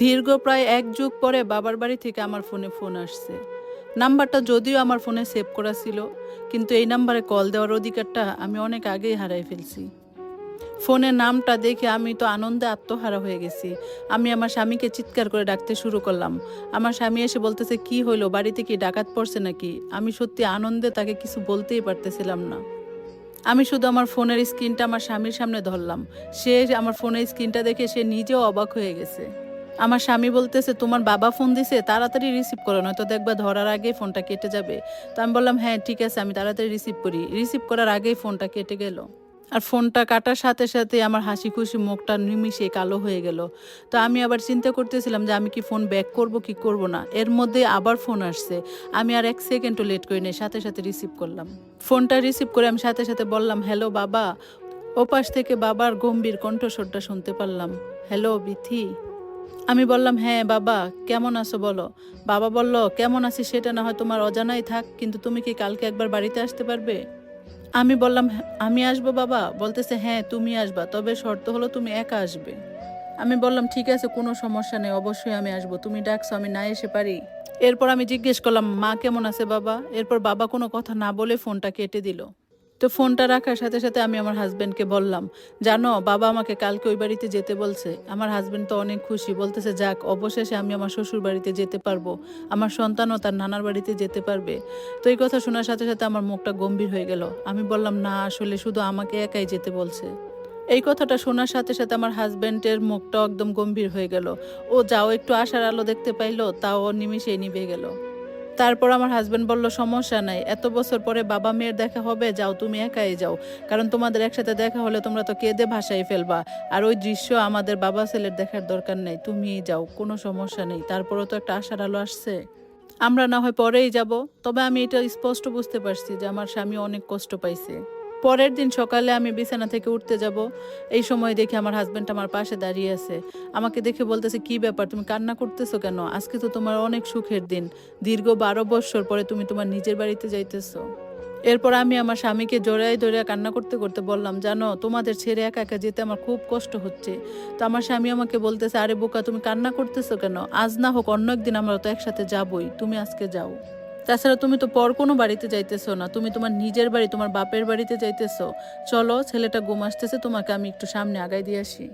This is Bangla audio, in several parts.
দীর্ঘ প্রায় এক যুগ পরে বাবার বাড়ি থেকে আমার ফোনে ফোন আসছে। নাম্বারটা যদিও আমার ফোনে সেভ করা ছিল, কিন্তু এই নাম্বারে কল দেওয়ার অধিকারটা আমি অনেক আগেই হারাই ফেলছি। ফোনের নামটা দেখে আমি তো আনন্দে আত্মহারা হয়ে গেছি। আমি আমার স্বামীকে চিৎকার করে ডাকতে শুরু করলাম। আমার স্বামী এসে বলতেছে, কি হইল? বাড়িতে কি ডাকাত পড়ছে নাকি? আমি সত্যি আনন্দে তাকে কিছু বলতেই পারতেছিলাম না। আমি শুধু আমার ফোনের স্ক্রিনটা আমার স্বামীর সামনে ধরলাম। সে আমার ফোনের স্ক্রিনটা দেখে সে নিজেও অবাক হয়ে গেছে। আমার স্বামী বলতেছে, তোমার বাবা ফোন দিছে, তাড়াতাড়ি রিসিভ করো, নয়তো দেখবা ধরার আগে ফোনটা কেটে যাবে। তো আমি বললাম হ্যাঁ ঠিক আছে, আমি তাড়াতাড়ি রিসিভ করি। রিসিভ করার আগেই ফোনটা কেটে গেল। আর ফোনটা কাটার সাথে সাথে আমার হাসি খুশি মুখটা নিমিশে কালো হয়ে গেল। তো আমি আবার চিন্তা করতেছিলাম যে আমি কি ফোন ব্যাক করব, কি করব না। এর মধ্যে আবার ফোন আসছে। আমি আর এক সেকেন্ডও লেট করি নাই, সাথে সাথে রিসিভ করলাম। ফোনটা রিসিভ করে আমি সাথে সাথে বললাম, হ্যালো বাবা। ওপাশ থেকে বাবার গম্ভীর কণ্ঠস্বরটা শুনতে পারলাম। হ্যালো, বিথি। আমি বললাম হ্যাঁ বাবা কেমন আছো বলো? বাবা বলল কেমন আছি সেটা না হয় তোমার অজানাই থাক কিন্তু তুমি কি কালকে একবার বাড়িতে আসতে পারবে? আমি বললাম "হ্যাঁ, আমি আসব বাবা। বলতেছে হ্যাঁ তুমি আসবা তবে শর্ত হলো তুমি একা আসবে। আমি বললাম ঠিক আছে কোনো সমস্যা নেই অবশ্যই আমি আসব তুমি ডাকছো আমি না এসে পারি। এরপর আমি জিজ্ঞেস করলাম মা কেমন আছে বাবা? এরপর বাবা কোনো কথা না বলে ফোনটা কেটে দিল। তো ফোনটা রাখার সাথে সাথে আমি আমার হাজব্যান্ডকে বললাম, জানো, বাবা আমাকে কালকে ওই বাড়িতে যেতে বলছে। আমার হাজব্যান্ড তো অনেক খুশি, বলতেছে, যাক, অবশেষে আমি আমার শ্বশুর বাড়িতে যেতে পারব। আমার সন্তানও তার নানার বাড়িতে যেতে পারবে। তো এই কথা শোনার সাথে সাথে আমার মুখটা গম্ভীর হয়ে গেল। আমি বললাম, না, আসলে শুধু আমাকে একাই যেতে বলছে। এই কথাটা শোনার সাথে সাথে আমার হাজব্যান্ডের মুখটা একদম গম্ভীর হয়ে গেল। ও যাও, একটু আশার আলো দেখতে পাইলো, তাও নিমিষেই নিভে গেল। তারপর আমার হাজব্যান্ড বলল, সমস্যা নাই, এত বছর পরে বাবা মেয়ের দেখা হবে, যাও, তুমি একাই যাও। কারণ তোমাদের একসাথে দেখা হলে তোমরা তো কেঁদে ভাসাই ফেলবা। আর ওই দৃশ্য আমাদের বাবা ছেলের দেখার দরকার নেই, তুমিই যাও, কোনো সমস্যা নেই। তারপরও তো একটা আশার আলো আসছে। আমরা না হয় পরেই যাব। তবে আমি এটা স্পষ্ট বুঝতে পারছি যে আমার স্বামী অনেক কষ্ট পাইছে। পরের দিন সকালে আমি বিছানা থেকে উঠতে যাব। এই সময় দেখি আমার হাজবেন্ড আমার পাশে দাঁড়িয়ে আছে। আমাকে দেখে বলতেছে, কি ব্যাপার? তুমি কান্না করতেছো কেন? আজকে তো তোমার অনেক সুখের দিন। দীর্ঘ বারো বৎসর পরে তুমি তোমার নিজের বাড়িতে যাইতেছো। এরপর আমি আমার স্বামীকে জড়াই ধরে কান্না করতে করতে বললাম, জানো, তোমাদের ছেড়ে একা একা যেতে আমার খুব কষ্ট হচ্ছে। তো আমার স্বামী আমাকে বলতেছে, আরে বোকা, তুমি কান্না করতেছো কেন? আজ না হোক অন্য একদিন আমরা তো একসাথে যাবই। তুমি আজকে যাও। তাছাড়া তুমি তো পর কোনো বাড়িতে যাইতেছো না। তুমি তোমার নিজের বাড়ি, তোমার বাপের বাড়িতে যাইতেছো। চলো, ছেলেটা ঘুম আসতেছে, তোমাকে আমি একটু সামনে আগাই দিয়ে আসি।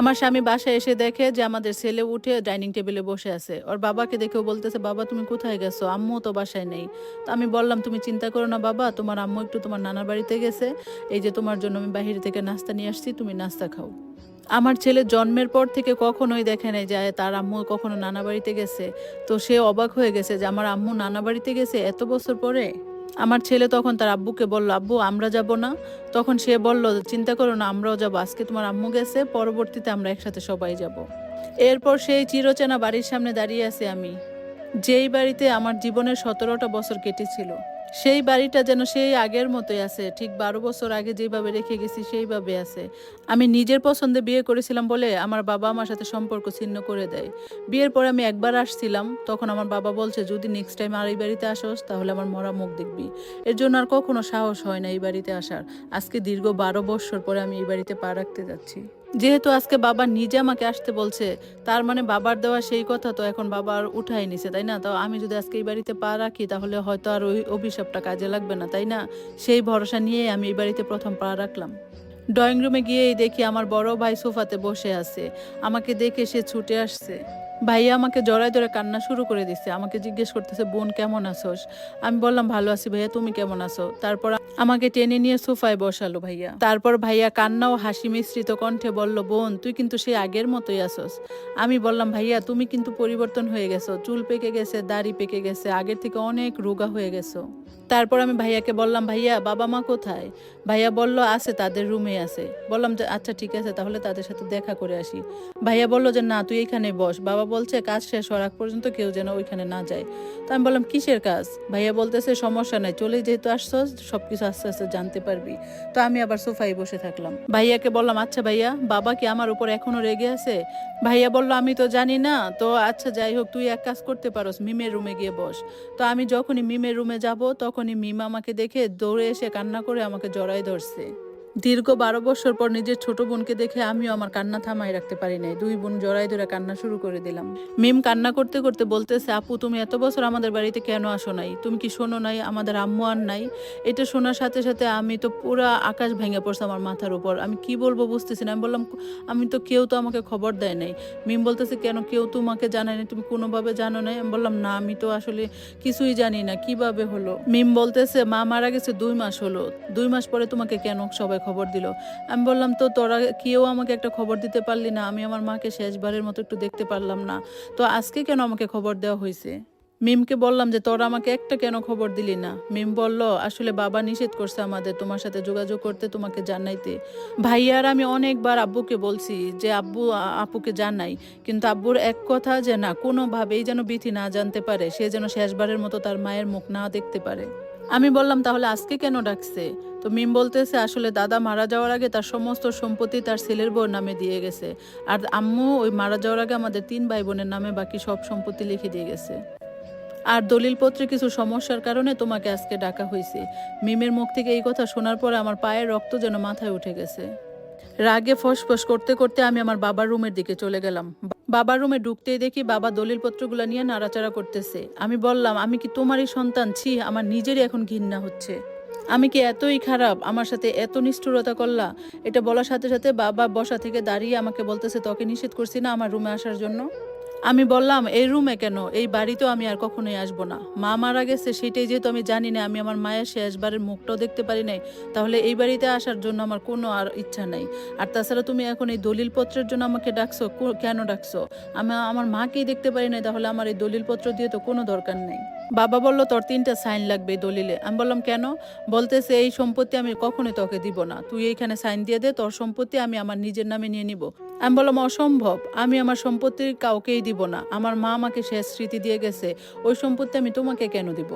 আমার স্বামী বাসায় এসে দেখে যে আমাদের ছেলে উঠে ডাইনিং টেবিলে বসে আছে। ওর বাবাকে দেখেও বলতেছে, বাবা, তুমি কোথায় গেছো? আম্মু তো বাসায় নেই। তো আমি বললাম, তুমি চিন্তা করো না বাবা, তোমার আম্মু একটু তোমার নানার বাড়িতে গেছে। এই যে তোমার জন্য আমি বাহির থেকে নাস্তা নিয়ে আসছি, তুমি নাস্তা খাও। আমার ছেলে জন্মের পর থেকে কখনোই দেখে নাই যে তার আম্মু কখনো নানা বাড়িতে গেছে। তো সে অবাক হয়ে গেছে যে আমার আম্মু নানা বাড়িতে গেছে এত বছর পরে। আমার ছেলে তখন তার আব্বুকে বলল, আব্বু, আমরা যাব না। তখন সে বলল, চিন্তা করো না, আমরাও যাব। আজকে তোমার আম্মু গেছে, পরবর্তীতে আমরা একসাথে সবাই যাব। এরপর সেই চিরচেনা বাড়ির সামনে দাঁড়িয়ে আছি আমি। যেই বাড়িতে আমার জীবনের সতেরোটা বছর কেটেছিল সেই বাড়িটা যেন সেই আগের মতোই আছে। ঠিক বারো বছর আগে যেভাবে রেখে গেছি, সেইভাবে আছে। আমি নিজের পছন্দে বিয়ে করেছিলাম বলে আমার বাবা আমার সাথে সম্পর্ক ছিন্ন করে দেয়। বিয়ের পরে আমি একবার আসছিলাম, তখন আমার বাবা বলছে, যদি নেক্সট টাইম আর এই বাড়িতে আসোস, তাহলে আমার মরা মুখ দেখবি। এর জন্য আর কখনো সাহস হয় না এই বাড়িতে আসার। আজকে দীর্ঘ বারো বছর পরে আমি এই বাড়িতে পা রাখতে যাচ্ছি। যেহেতু আজকে বাবা নিজে আমাকে আসতে বলছে, তার মানে বাবার দেওয়া সেই কথা তো এখন বাবা আর উঠাই নিছে, তাই না? তো আমি যদি আজকে এই বাড়িতে পা রাখি, তাহলে হয়তো আর ওই অভিশাপটা কাজে লাগবে না, তাই না? সেই ভরসা নিয়েই আমি এই বাড়িতে প্রথম পা রাখলাম। ড্রয়িং রুমে গিয়েই দেখি আমার বড় ভাই সোফাতে বসে আছে। আমাকে দেখে সে ছুটে আসছে। ভাইয়া আমাকে জড়ায় ধরে কান্না শুরু করে দিচ্ছে আমাকে জিজ্ঞেস করতেছে, বোন, কেমন আছোস? আমি বললাম, ভালো আছি ভাইয়া, তুমি কেমন আছো? তারপর আমাকে টেনে নিয়ে সোফায় বসালো ভাইয়া। তারপর ভাইয়া কান্না ও হাসি মিশ্রিত কণ্ঠে বলল, বোন, তুই কিন্তু সেই আগের মতোই আসোস আমি বললাম, ভাইয়া, তুমি কিন্তু পরিবর্তন হয়ে গেছো। চুল পেকে গেছে, দাড়ি পেকে গেছে, আগের থেকে অনেক রোগা হয়ে গেছো। তারপর আমি ভাইয়াকে বললাম, ভাইয়া, বাবা মা কোথায়? ভাইয়া বলল, আছে, তাদের রুমে আছে। বললাম যে আচ্ছা ঠিক আছে, তাহলে তাদের সাথে দেখা করে আসি। ভাইয়া বলল যে, না, তুই এখানে বস। বাবা বলছে, কাজ শেষ হওয়ার আগ পর্যন্ত কেউ যেন ওইখানে না যায়। তো আমি বললাম, কিসের কাজ? ভাইয়া বলতেছে, সমস্যা নাই চলে যেহেতু আসছো সবকিছু আস্তে আস্তে জানতে পারবি। তো আমি আবার সোফায় বসে থাকলাম। ভাইয়াকে বললাম আচ্ছা ভাইয়া, বাবা কি আমার উপর এখনও রেগে আছে? ভাইয়া বলল, আমি তো জানি না। তো আচ্ছা যাই হোক, তুই এক কাজ করতে পারোস, মিমের রুমে গিয়ে বস। তো আমি যখনই মিমের রুমে যাব তখনই মিম আমাকে দেখে দৌড়ে এসে কান্না করে আমাকে জড়াই ধরছে। দীর্ঘ বারো বছর পর নিজের ছোট বোনকে দেখে আমিও আমার কান্না থামাই রাখতে পারি নাই। দুই বোন জড়াই ধরে কান্না শুরু করে দিলাম। মিম কান্না করতে করতে বলতেছে, আপু, তুমি এত বছর আমাদের বাড়িতে কেন আসো নাই? তুমি কি শোনো নাই? আমাদের আম্মু আর নাই? এটা শোনার সাথে সাথে আমি তো পুরো আকাশ ভেঙে পড়ছে আমার মাথার উপর। আমি কি বলব বুঝতেছি না। আমি বললাম, আমি তো কেউ তো আমাকে খবর দেয় নাই। মিম বলতেছে, কেন কেউ তোমাকে জানায় না তুমি কোনোভাবে জানো নাই? আমি বললাম, না, আমি তো আসলে কিছুই জানি না। কীভাবে হলো? মিম বলতেছে, মা মারা গেছে দুই মাস হলো। দুই মাস পরে তোমাকে কেন সবাই খবর দিল। আমি বললাম, তো তোরা কেউ আমাকে একটা খবর দিতে পারলি না? আমি আমার মাকে শেষবারের মতো একটু দেখতে পারলাম না। তো আজকে কেন আমাকে খবর দেওয়া হয়েছে? মিমকে বললাম যে, তোরা আমাকে একটা কেন খবর দিলি না? মিম বলল, আসলে বাবা নিষেধ করছে আমাদের তোমার সাথে যোগাযোগ করতে, তোমাকে জানাইতে। ভাইয়ার আমি অনেকবার আব্বুকে বলছি যে, আব্বু আপুকে জানাই। কিন্তু আব্বুর এক কথা যে না, কোনোভাবেই যেন বিথি না জানতে পারে। সে যেন শেষবারের মতো তার মায়ের মুখ না দেখতে পারে। আমি বললাম, তাহলে আজকে কেন ডাকছে? তো মিম বলতেছে, আসলে দাদা মারা যাওয়ার আগে তার সমস্ত সম্পত্তি তার ছেলের বউর নামে দিয়ে গেছে। আর আম্মু ওই মারা যাওয়ার আগে আমাদের তিন ভাই বোনের নামে বাকি সব সম্পত্তি লিখে দিয়ে গেছে। আর দলিল দলিলপত্রে কিছু সমস্যার কারণে তোমাকে আজকে ডাকা হয়েছে। মিমের মুখ থেকে এই কথা শোনার পরে আমার পায়ের রক্ত যেন মাথায় উঠে গেছে। রাগে ফসফস করতে করতে আমি আমার বাবার রুমের দিকে চলে গেলাম। বাবার রুমে ঢুকতেই দেখি বাবা দলিলপত্রগুলো নিয়ে নাড়াচাড়া করতেছে। আমি বললাম, আমি কি তোমারই সন্তান? ছি, আমার নিজেরই এখন ঘৃণা হচ্ছে। আমি কি এতই খারাপ? আমার সাথে এত নিষ্ঠুরতা করলা? এটা বলার সাথে সাথে বাবা বসা থেকে দাঁড়িয়ে আমাকে বলতেছে, তোকে নিষেধ করছি না আমার রুমে আসার জন্য। আমি বললাম, এই রুমে কেন? এই বাড়িতেও আমি আর কখনোই আসব না। মা মারা গেছে সেটাই যেহেতু আমি জানি না, আমি আমার মায়ের শেষবারের মুখটাও দেখতে পারি নাই। তাহলে এই বাড়িতে আসার জন্য আমার কোনো আর ইচ্ছা নাই। আর তাছাড়া তুমি এখন এই দলিলপত্রের জন্য আমাকে ডাকছো কেন ডাকছো? আমি, আমার মাকেই দেখতে পারি নাই, তাহলে আমার এই দলিলপত্র দিয়ে তো কোনো দরকার নেই। বাবা বলল, তোর তিনটা সাইন লাগবে দলিলে। আমি বললাম, কেন? বলতেছে, এই সম্পত্তি আমি কখনোই তোকে দিব না। তুই এইখানে সাইন দিয়ে দে, তোর সম্পত্তি আমি আমার নিজের নামে নিয়ে নিব। আমি বললাম, অসম্ভব। আমি আমার সম্পত্তি কাউকেই দিব না। আমার মা আমাকে শেষ স্মৃতি দিয়ে গেছে। ওই সম্পত্তি আমি তোমাকে কেন দিব?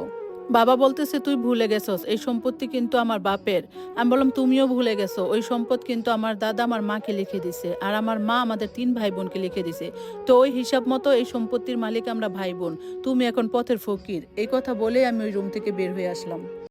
বাবা বলতেছে, তুই ভুলে গেছস। এই সম্পত্তি কিন্তু আমার বাপের। আমি বললাম, তুমিও ভুলে গেছো। ওই সম্পদ কিন্তু আমার দাদা আমার মাকে লিখে দিছে। আর আমার মা আমাদের তিন ভাই বোনকে লিখে দিছে। তো ওই হিসাব মতো এই সম্পত্তির মালিক আমরা ভাই বোন তুমি এখন পথের ফকির। এই কথা বলেই আমি ওই রুম থেকে বের হয়ে আসলাম।